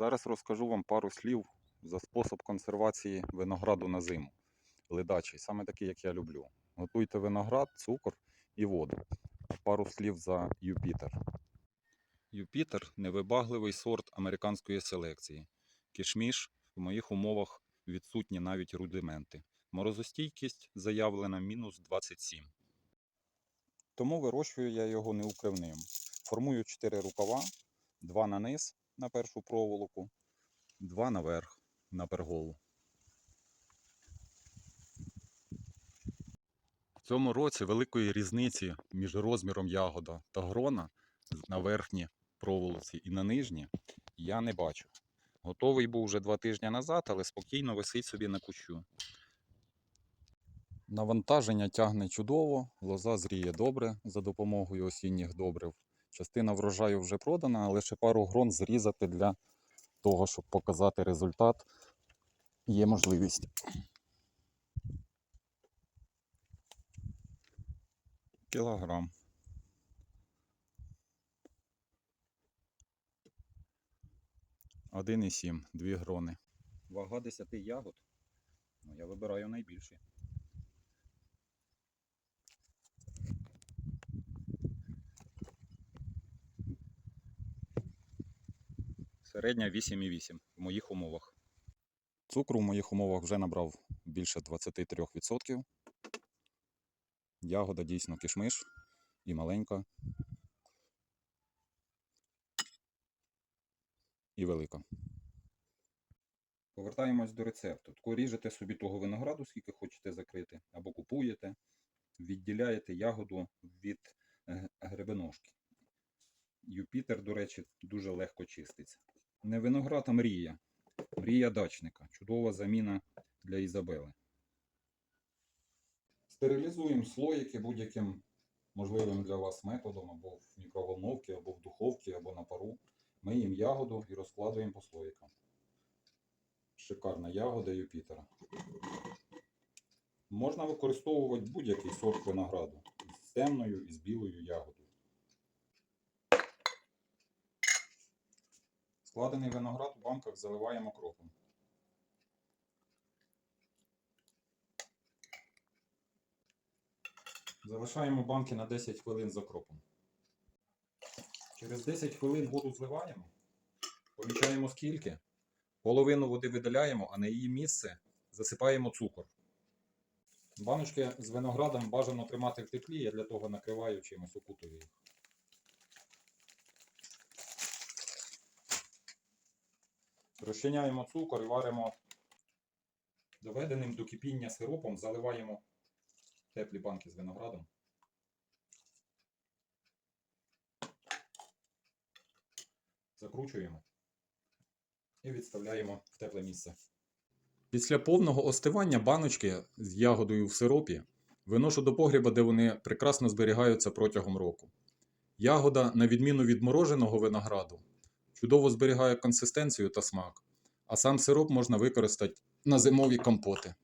Зараз розкажу вам пару слів за спосіб консервації винограду на зиму. Ледачий, саме такий, як я люблю. Готуйте виноград, цукор і воду. Пару слів за Юпітер. Юпітер невибагливий сорт американської селекції. Кішміш в моїх умовах відсутні навіть рудименти. Морозостійкість заявлена мінус 27. Тому вирощую я його неукривним. Формую 4 рукава, 2 на низ на першу проволоку, 2 наверх на перголу. В цьому році великої різниці між розміром ягода та грона на верхній проволоці і на нижній я не бачу. Готовий був вже два тижні назад, але спокійно висить собі на кущу. Навантаження тягне чудово, лоза зріє добре за допомогою осінніх добрив. Частина врожаю вже продана, ще пару грон зрізати для того, щоб показати результат, є можливість. Кілограм. Один і сім, дві грони. Вага 10 ягод. Ну, я вибираю найбільші. Середня 8,8 в моїх умовах. Цукру в моїх умовах вже набрав більше 23%. Ягода дійсно кишмиш і маленька. І велика. Повертаємось до рецепту. Тако ріжете собі того винограду, скільки хочете закрити, або купуєте, відділяєте ягоду від е, гребеножки. Юпітер, до речі, дуже легко чиститься. Не виноград, а мрія. Мрія дачника. Чудова заміна для Ізабели. Стерилізуємо слоїки будь-яким можливим для вас методом, або в мікроволновці, або в духовці, або на пару. Миємо ягоду і розкладуємо по слоїкам. Шикарна ягода Юпітера. Можна використовувати будь-який сорт винограду з темною і з білою ягодою. Складений виноград у банках заливаємо кропом. Залишаємо банки на 10 хвилин з окропом. Через 10 хвилин воду зливаємо. Помічаємо скільки. Половину води видаляємо, а на її місце засипаємо цукор. Баночки з виноградом бажано тримати в теплі, я для того накриваю чимось окутую їх. Розчиняємо цукор і варимо доведеним до кипіння сиропом, заливаємо теплі банки з виноградом. Закручуємо і відставляємо в тепле місце. Після повного остивання баночки з ягодою в сиропі виношу до погріба, де вони прекрасно зберігаються протягом року. Ягода, на відміну від мороженого винограду, чудово зберігає консистенцію та смак, а сам сироп можна використати на зимові компоти.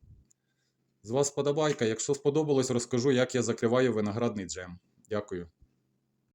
З вас подобайка. Якщо сподобалось, розкажу, як я закриваю виноградний джем. Дякую.